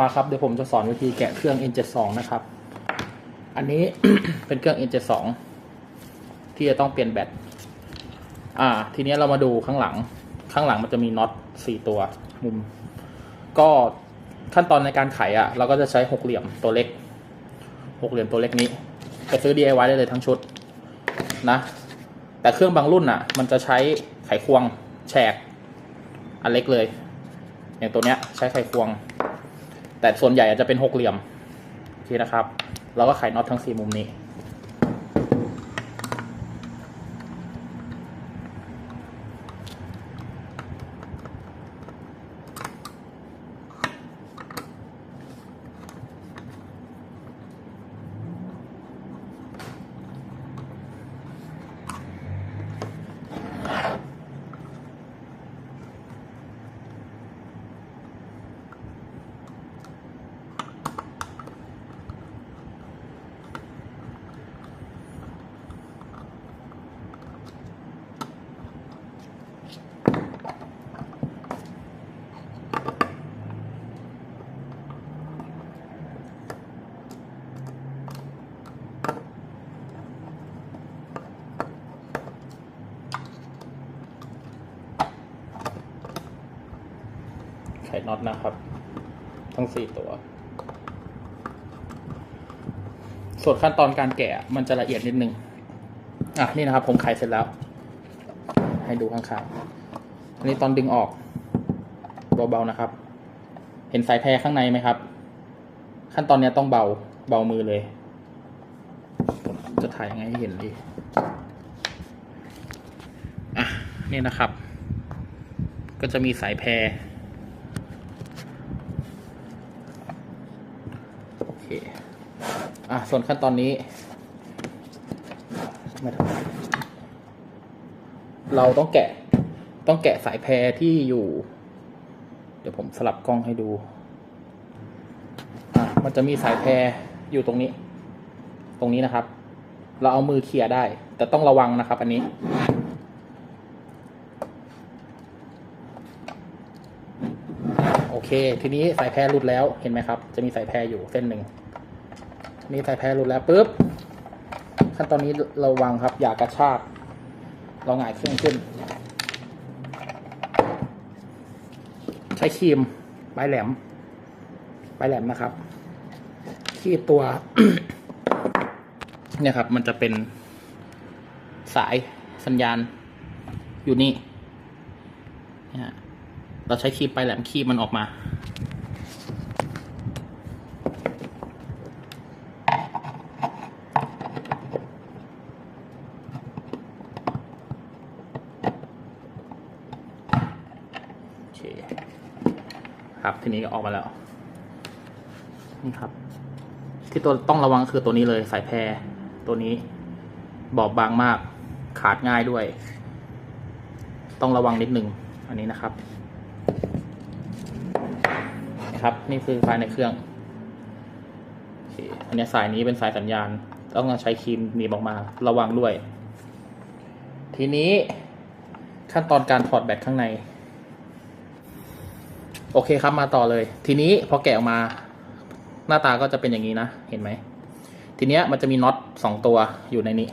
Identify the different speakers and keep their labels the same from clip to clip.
Speaker 1: มาครับเดี๋ยวผมจะสอนวิธีแกะเครื่อง N72 นะครับ อันนี้ เป็นเครื่อง N72 ที่จะต้องเปลี่ยนแบต อ่า ทีนี้เรามาดูข้างหลัง ข้างหลังมันจะมีน็อตสี่ตัวมุม ก็ขั้นตอนในการไขอะ่ะ เราก็จะใช้หกเหลี่ยมตัวเล็ก หกเหลี่ยมตัวเล็กนี้ไปซื้อ DIY ได้เลยทั้งชุดนะ แต่เครื่องบางรุ่นอะ มันจะใช้ไขควงแฉก อันเล็กเลย อย่างตัวเนี้ยใช้ไขควง แต่ส่วนใหญ่อาจจะเป็นหกเหลี่ยมโอเคนะครับ เราก็ไขน็อตทั้งสี่มุมนี้ น็อตนะครับ ทั้งสี่ตัว ส่วนขั้นตอนการแกะมันจะละเอียดนิดนึง อะนี่นะครับ ผมไขเสร็จแล้ว ให้ดูข้างๆอันนี้ตอนดึงออกเบาๆนะครับ เห็นสายแพรข้างในไหมครับ ขั้นตอนนี้ต้องเบาเบามือเลยผมจะถ่ายยังไงให้เห็นดี อะ นี่นะครับ ก็จะมีสายแพร โอเค อะส่วนขั้นตอนนี้ เราต้องแกะ ต้องแกะสายแพรที่อยู่ เดี๋ยวผมสลับกล้องให้ดูอะมันจะมีสายแพรอยู่ตรงนี้ ตรงนี้นะครับ เราเอามือเคลียร์ได้ แต่ต้องระวังนะครับ อันนี้โอเค ทีนี้สายแพรหลุดแล้ว เห็นไหมครับ จะมีสายแพรอยู่เส้นหนึ่ง นี่สายแพรหลุดแล้วปุ๊บขั้นตอนนี้ระวังครับ อย่ากระชากเราหงายเครื่องขึ้น ใช้ครีมปลายแหลมปลายแหลมนะครับ ที่ตัว เนี่ยครับ มันจะเป็นสายสัญญาณอยู่นี่นะฮะเราใช้คีมปลายแหลมคีมมันออกมา เค ครับทีนี้ก็ออกมาแล้ว นี่ครับ ที่ตัวต้องระวังคือตัวนี้เลยสายแพรตัวนี้ บอบบางมาก ขาดง่ายด้วย ต้องระวังนิดนึง อันนี้นะครับนะครับ นี่คือภายในเครื่องอันนี้สายนี้เป็นสายสัญญาณ ต้องใช้ครีมหนีบออกมา ระวังด้วย ทีนี้ขั้นตอนการถอดแบตข้างใน โอเคครับมาต่อเลย ทีนี้พอแกะออกมาหน้าตาก็จะเป็นอย่างนี้นะ เห็นไหม ทีเนี้ยมันจะมีน็อตสองตัวอยู่ในนี้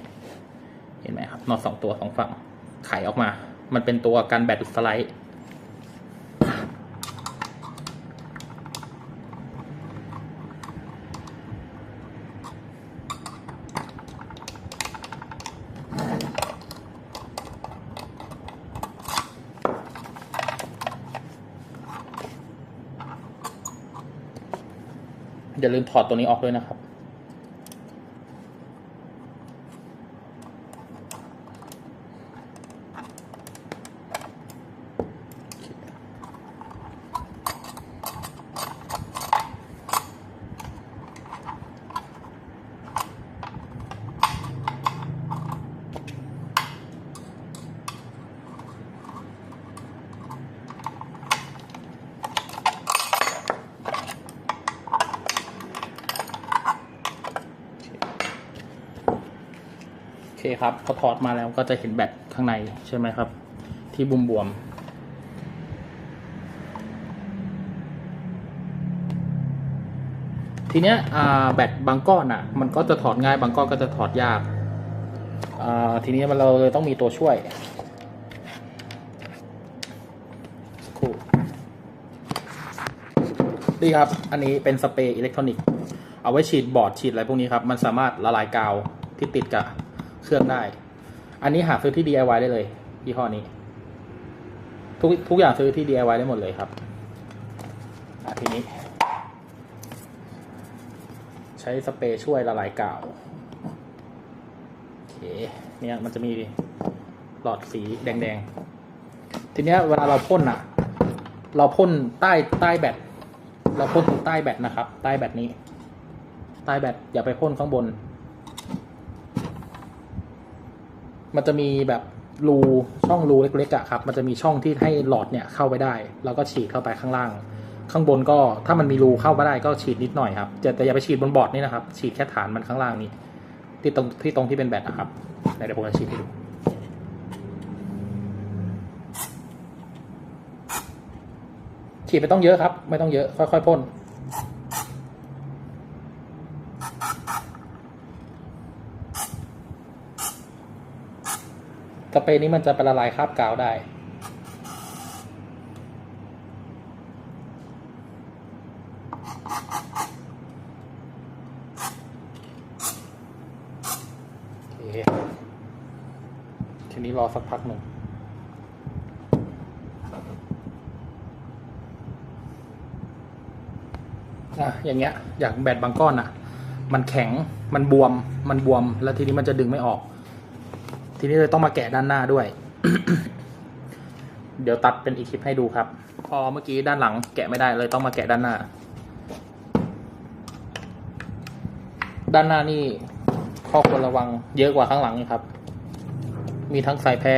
Speaker 1: เห็นไหมครับน็อตสองตัวสองฝั่งไขออกมา มันเป็นตัวกันแบตสไลด์ อย่าลืมถอดตัวนี้ออกด้วยนะครับ คครับพอถอดมาแล้วก็จะเห็นแบตข้างในใช่ไหมครับ ที่บุมบวมทีเนี้ยแบตบางก้อนอะ มันก็จะถอดง่ายบางก้อนก็จะถอดยากาทีนี้มันเราเลยต้องมีตัวช่วยคู่ดีครับ อันนี้เป็นสเปรย์อิเล็กทรอนิกส์เอาไว้ฉีดบอร์ดฉีดอะไรพวกนี้ครับ มันสามารถละลายกาวที่ติดกับ เครื่องได้ อันนี้หาซื้อที่ DIY ได้เลยยี่ห้อนี้ ทุกทุกอย่างซื้อที่ DIY ได้หมดเลยครับทีนี้ ใช้สเปรย์ช่วยละลายกาวโอเคเนี่ยมันจะมีหลอดสีแดงๆ ทีเนี้ยเวลาเราพ่นอะเราพ่นใต้ใต้แบตเราพ่นตรงใต้แบตนะครับ ใต้แบตนี้ ใต้แบตอย่าไปพ่นข้างบน มันจะมีแบบรูช่องรูเล็กๆอะครับ มันจะมีช่องที่ให้หลอดเนี่ยเข้าไปได้ แล้วก็ฉีดเข้าไปข้างล่าง ข้างบนก็ถ้ามันมีรูเข้ามาได้ก็ฉีดนิดหน่อยครับแต่แต่อย่าไปฉีดบนบอร์ดนี่นะครับ ฉีดแค่ฐานมันข้างล่างนี่ที่ตรงที่ตรงที่เป็นแบตนะครับเดี๋ยวผมจะฉีดให้ดูฉีดไม่ต้องเยอะครับ ไม่ต้องเยอะค่อยๆพ่น สเปรย์นี้มันจะไปละลายคราบกาวได้ ทีนี้รอสักพักหนึ่งอะอย่างเงี้ย อย่างแบตบางก้อนอะ มันแข็ง มันบวม มันบวม แล้วทีนี้มันจะดึงไม่ออก ทีนี้เลยต้องมาแกะด้านหน้าด้วย เดี๋ยวตัดเป็นอีกคลิปให้ดูครับ พอเมื่อกี้ด้านหลังแกะไม่ได้เลยต้องมาแกะด้านหน้า ด้านหน้านี่ข้อควรระวังเยอะกว่าข้างหลังนะครับ มีทั้งสายแพร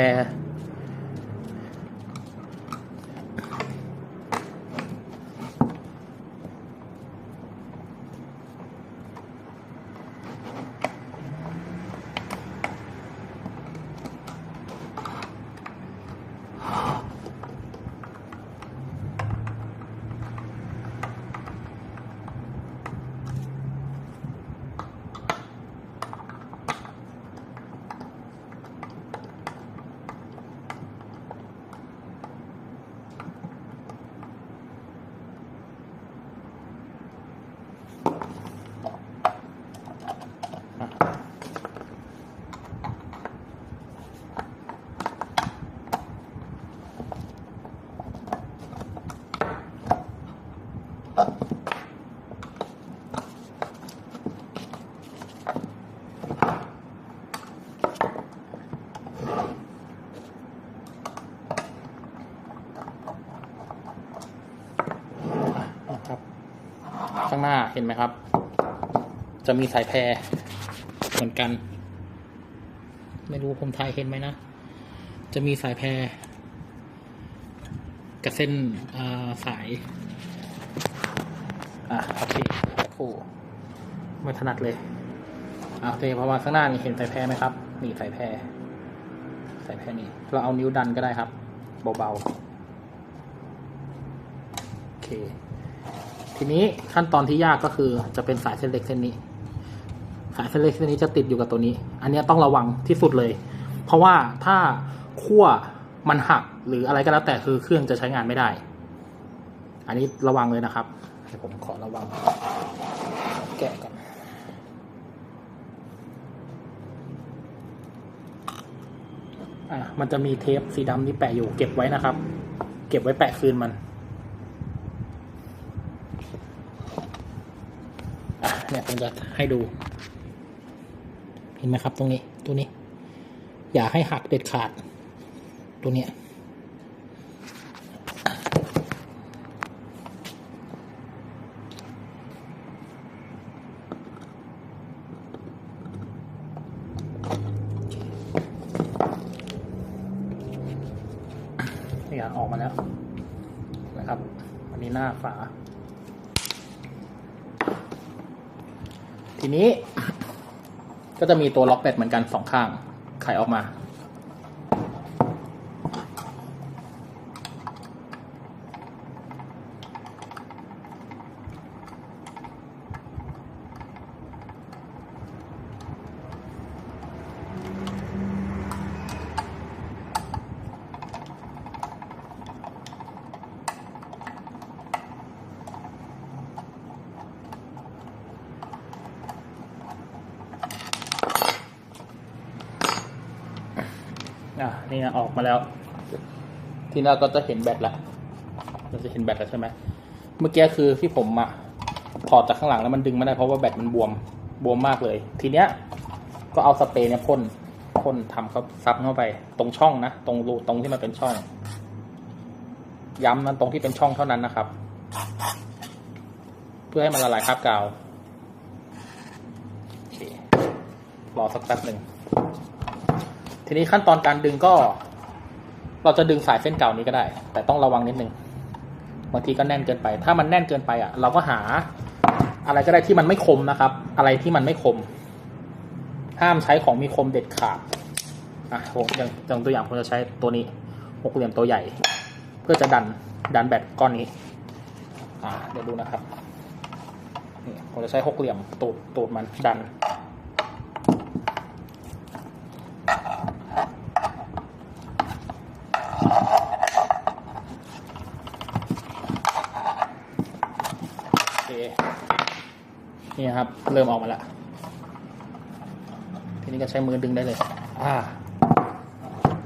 Speaker 1: างหน้าเห็นไหมครับ จะมีสายแพรเหมือนกัน ไม่รู้ผมถ่ายเห็นไหมนะ จะมีสายแพรกับเส้นาสาย อะโอเคโอ้ไม่ถนัดเลยอะโอเคเพราะว่าข้างหน้านี่เห็นสายแพรไหมครับ นี่สายแพรสายแพรนี่เราเอานิ้วดันก็ได้ครับ เบาๆโอเค ทีนี้ขั้นตอนที่ยากก็คือจะเป็นสายเส้นเล็กเส้นนี้ สายเส้นเล็กเส้นนี้จะติดอยู่กับตัวนี้ อันนี้ต้องระวังที่สุดเลย เพราะว่าถ้าขั้วมันหักหรืออะไรก็แล้วแต่คือเครื่องจะใช้งานไม่ได้ อันนี้ระวังเลยนะครับเดี๋ยวผมขอระวัง แกะกันอะมันจะมีเทปสีดำนี่แปะอยู่เก็บไว้นะครับ เก็บไว้แปะคืนมัน อะ เนี่ยผมจะให้ดู เห็นไหมครับตรงนี้ ตัวนี้ อย่าให้หักเด็ดขาด ตัวเนี้ยนี่อะออกมาแล้ว นะครับ อันนี้หน้าฝา ทีนี้ ก็จะมีตัวล็อกแบตเหมือนกันสองข้างไขออกมา โอะ นี่นะออกมาแล้ว ทีนี้เราก็จะเห็นแบตละเราจะเห็นแบตแล้วใช่ไหมเมื่อกี้คือที่ผมอะถอดจากข้างหลังแล้วมันดึงไม่ได้เพราะว่าแบตมันบวมบวมมากเลย ทีเนี้ยก็เอาสเปรย์เนี่ยพ่นพ่นทำเขาซับเข้าไป ตรงช่องนะตรงรูตรงที่มันเป็นช่อง ย้ำนั้นตรงที่เป็นช่องเท่านั้นนะครับ เพื่อให้มันละลายคราบกาวโอเครอสักแป๊บหนึ่ง ทีนี้ขั้นตอนการดึงก็ เราจะดึงสายเส้นเก่านี้ก็ได้ แต่ต้องระวังนิดนึงบางทีก็แน่นเกินไป ถ้ามันแน่นเกินไปอะ เราก็หาอะไรก็ได้ที่มันไม่คมนะครับ อะไรที่มันไม่คม ห้ามใช้ของมีคมเด็ดขาดอะผมอย่างอย่างตัวอย่างผมจะใช้ตัวนี้หกเหลี่ยมตัวใหญ่ เพื่อจะดันดันแบตก้อนนี้ อ่าเดี๋ยวดูนะครับนี่ผมจะใช้หกเหลี่ยมตูดตูดมันดัน โอเค นี่ครับ เริ่มออกมาแล้วทีนี้ก็ใช้มือดึงได้เลย อ่า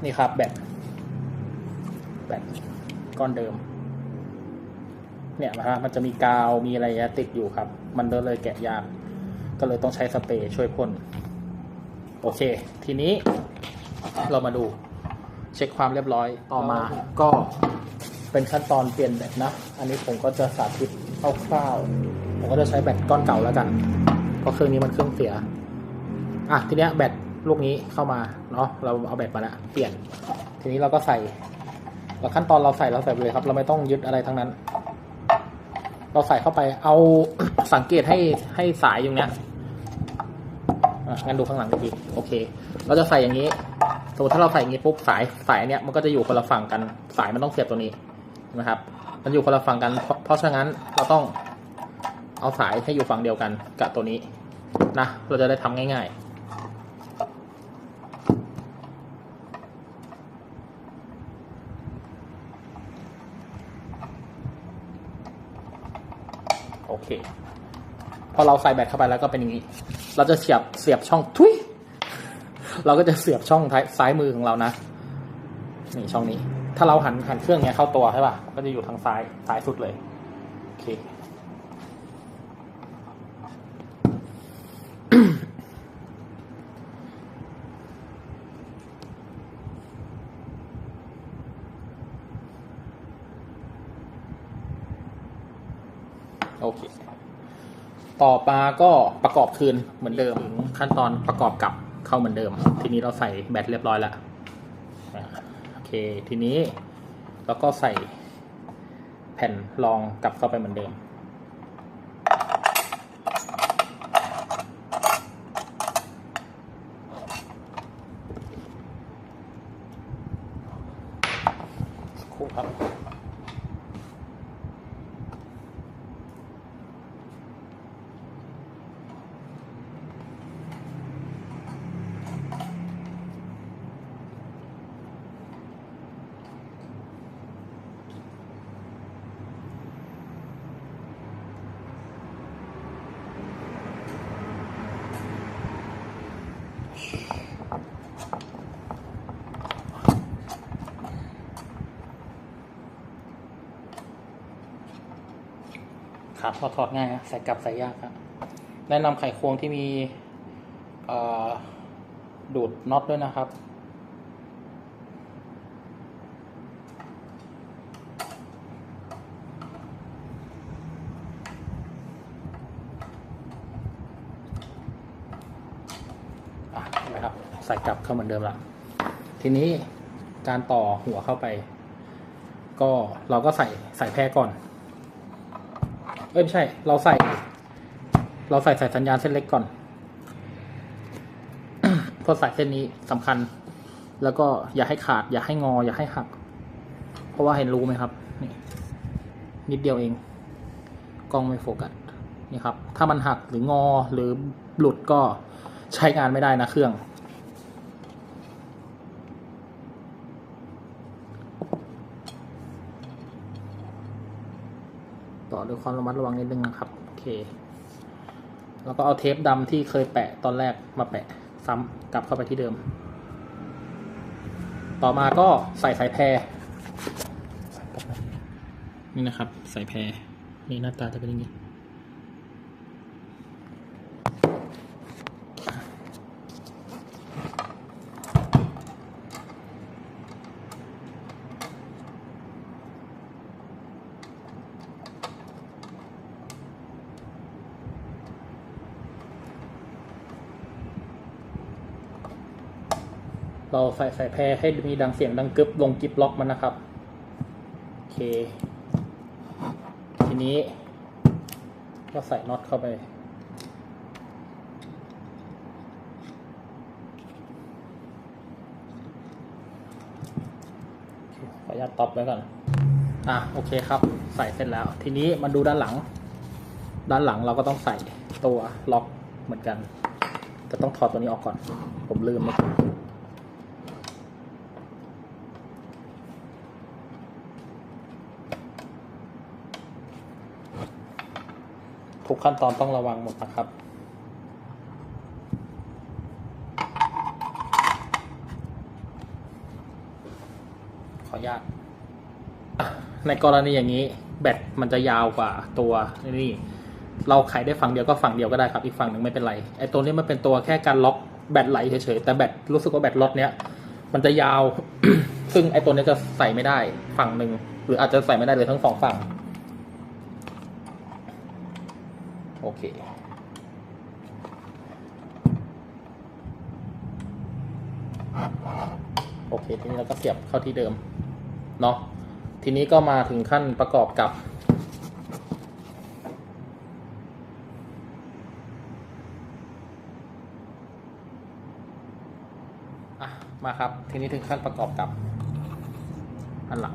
Speaker 1: นี่ครับแบตแบตก้อนเดิม เนี่ยนะฮะมันจะมีกาวมีอะไรติดอยู่ครับ มันก็เลยแกะยากก็เลยต้องใช้สเปรย์ช่วยพ่นโอเค ทีนี้เรามาดูเช็คความเรียบร้อยต่อมาก็เป็นขั้นตอนเปลี่ยนแบตนะ อันนี้ผมก็จะสาธิตคร่าวๆ ผมก็จะใช้แบตก้อนเก่าแล้วกัน เพราะเครื่องนี้มันเครื่องเสีย อะทีเนี้ยแบตลูกนี้เข้ามาเนาะเราเอาแบตมาล้วเปลี่ยน ทีนี้เราก็ใส่แล้วขั้นตอนเราใส่เราใส่ไปเลยครับ เราไม่ต้องยึดอะไรทั้งนั้น เราใส่เข้าไป เอาสังเกตให้ให้สายอยู่เนี้ยงั้นดูข้างหลังดีโอเค เราจะใส่อย่างนี้สมมติถ้าเราใส่อย่างนี้ปุ๊บสายสายเนี้ยมันก็จะอยู่คนละฝั่งกัน สายมันต้องเสียบตัวนี้นะครับ มันอยู่คนละฝั่งกัน เพราะเพราะฉะนั้นเราต้อง เอาสายให้อยู่ฝั่งเดียวกันกับตัวนี้นะเราจะได้ทำง่าย ๆโอเค พอเราใส่แบตเข้าไปแล้วก็เป็นอย่างนี้ เราจะเสียบเสียบช่องทุยเราก็จะเสียบช่องท้ายซ้ายมือของเรานะ นี่ช่องนี้ ถ้าเราหันหันเครื่องเนี้ยเข้าตัวใช่ป่ะ ก็จะอยู่ทางซ้ายซ้ายสุดเลย โอเค โอเค ต่อมาก็ประกอบคืนเหมือนเดิม ขั้นตอนประกอบกลับเข้าเหมือนเดิม ทีนี้เราใส่แบตเรียบร้อยแล้วโอเคทีนี้เราก็ใส่แผ่นรองกลับเข้าไปเหมือนเดิม พอถอดง่ายฮะใส่กลับใส่ยากครับแนะนำไขควงที่มีดูดน็อตด้วยนะครับอะเห็นไหมครับใส่กลับเข้าเหมือนเดิมละทีนี้การต่อหัวเข้าไป ก็เราก็ใส่ใส่แพรก่อน เอ้ยไม่ใช่ เราใส่ เราใส่สายสัญญาณเส้นเล็กก่อนเพราะสายเส้นนี้สำคัญ แล้วก็อย่าให้ขาด อย่าให้งอ อย่าให้หัก เพราะว่าเห็นรูไหมครับ นี่ นิดเดียวเอง กล้องไม่โฟกัส นี่ครับ ถ้ามันหักหรืองอหรือหลุดก็ใช้งานไม่ได้นะเครื่อง ด้วยความระมัดระวังนิดนึงนะครับ โอเค แล้วก็เอาเทปดำที่เคยแปะตอนแรกมาแปะซ้ำกลับเข้าไปที่เดิม ต่อมาก็ใส่สายแพรนี่นะครับ สายแพรนี่หน้าตาจะเป็นอย่างนี้ เราใส่สายแพรให้มีดังเสียงดังกึบลงกิบล็อกมันนะครับ โอเค ทีนี้ ก็ใส่น็อตเข้าไป ขออนุญาตตอบไว้ก่อน อะ โอเคครับ ใส่เสร็จแล้ว ทีนี้มาดูด้านหลัง ด้านหลังเราก็ต้องใส่ตัวล็อกเหมือนกัน จะต้องถอดตัวนี้ออกก่อน ผมลืมเมื่อกี้ ขั้นตอนต้องระวังหมดนะครับ ขออนุญาตในกรณีอย่างนี้แบตมันจะยาวกว่าตัวนี่เราไขได้ฝั่งเดียวก็ฝั่งเดียวก็ได้ครับอีกฝั่งหนึ่งไม่เป็นไรไอ้ตัวนี้มันเป็นตัวแค่การล็อกแบตไหลเฉยๆแต่แบตรู้สึกว่าแบตล็อตเนี้ยมันจะยาว ซึ่งไอ้ตัวนี้จะใส่ไม่ได้ฝั่งหนึ่งหรืออาจจะใส่ไม่ได้เลยทั้งสองฝั่ง โอ เคโอเค ทีนี้เราก็เสียบเข้าที่เดิม เนาะทีนี้ก็มาถึงขั้นประกอบกับอะมาครับ ทีนี้ถึงขั้นประกอบกับอันหลัง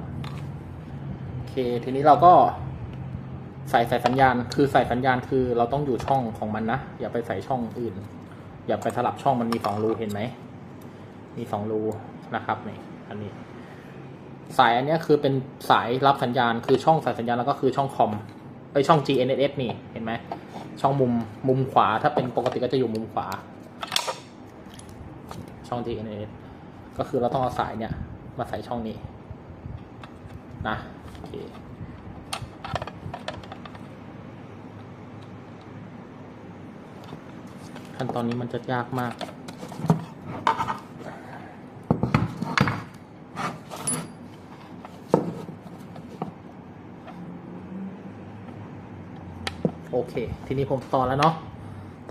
Speaker 1: โอเค ทีนี้เราก็ ใส่สายสัญญาณ คือใส่สัญญาณคือเราต้องอยู่ช่องของมันนะ อย่าไปใส่ช่องอื่น อย่าไปสลับช่องมันมีสองรูเห็นไหม มีสองรูนะครับนี่อันนี้ สายอันนี้คือเป็นสายรับสัญญาณ คือช่องสายสัญญาณแล้วก็คือช่องคอมไปช่อง GNSS นี่เห็นไหมช่องมุมมุมขวาถ้าเป็นปกติก็จะอยู่มุมขวา ช่อง GNSS ก็คือเราต้องเอาสายเนี่ย มาใส่ช่องนี้นะโอเค ขั้นตอนนี้มันจะยากมาก โอเค ทีนี้ผมต่อแล้วเนาะ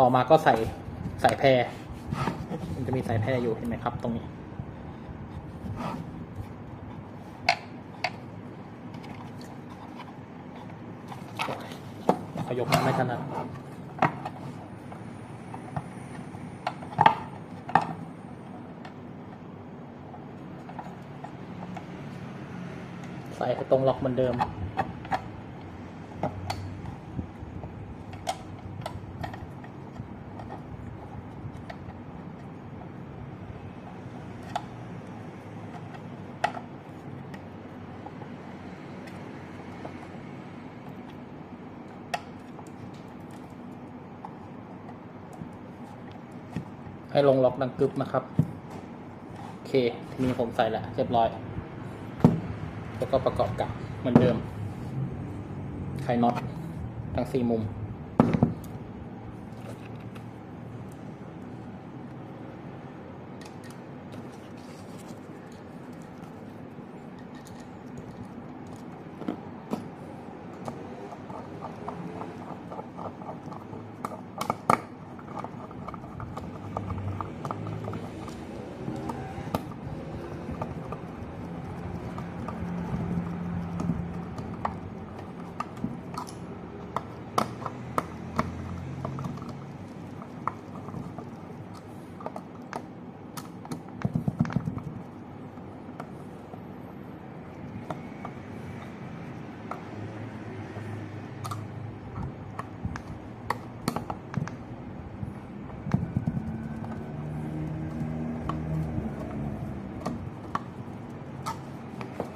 Speaker 1: ต่อมาก็ใส่สายแพรมันจะมีสายแพรอยู่เห็นไหมครับ ตรงนี้ ขยกมาไม่ถนัด ใส่ให้ตรงล็อกเหมือนเดิม ให้ลงล็อกดังกึบนะครับ โอเค ทีนี้ผมใส่แล้วเรียบร้อย แล้วก็ประกอบกับเหมือนเดิมไขน็อตทั้งสี่มุม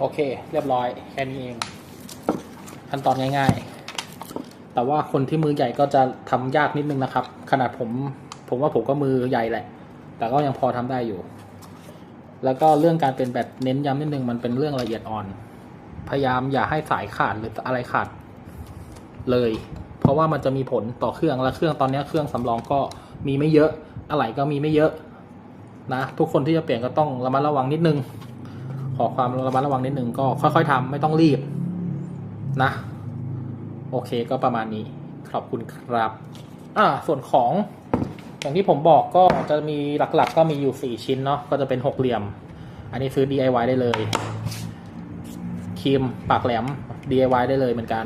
Speaker 1: โอเค เรียบร้อยแค่นี้เองขั้นตอนง่ายๆ แต่ว่าคนที่มือใหญ่ก็จะทำยากนิดนึงนะครับ ขนาดผม ผมว่าผมก็มือใหญ่แหละ แต่ก็ยังพอทำได้อยู่ แล้วก็เรื่องการเป็นแบตเน้นย้ำนิดนึงมันเป็นเรื่องละเอียดอ่อน พยายามอย่าให้สายขาดหรืออะไรขาดเลย เพราะว่ามันจะมีผลต่อเครื่องและเครื่องตอนนี้เครื่องสำรองก็มีไม่เยอะ อะไรก็มีไม่เยอะนะทุกคนที่จะเปลี่ยนก็ต้องระมัดระวังนิดนึง อความระมัดระวังนิดนึงก็ค่อย ๆทำไม่ต้องรีบนะ โอเคก็ประมาณนี้ขอบคุณครับอ่าส่วนของอย่างที่ผมบอกก็จะมีหลักๆ ก็มีอยู่ 4 ชิ้นเนาะก็จะเป็นหกเหลี่ยม อันนี้ซื้อ DIY ได้เลยครีมปากแหลม DIY ได้เลยเหมือนกัน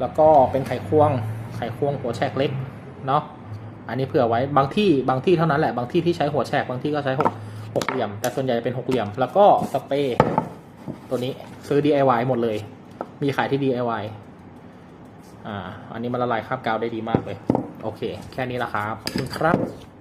Speaker 1: แล้วก็เป็นไขควง ไขควงหัวแฉกเล็กเนาะอันนี้เผื่อไว้บางที่บางที่เท่านั้นแหละบางที่ที่ใช้หัวแฉกบางที่ก็ใช้หก หกเหลี่ยม แต่ส่วนใหญ่จะเป็นหกเหลี่ยม แล้วก็สเปรย์ตัวนี้ซื้อ DIY หมดเลย มีขายที่ DIY อ่า อันนี้มันละลายคราบกาวได้ดีมากเลย โอเค แค่นี้ละครับขอบคุณครับ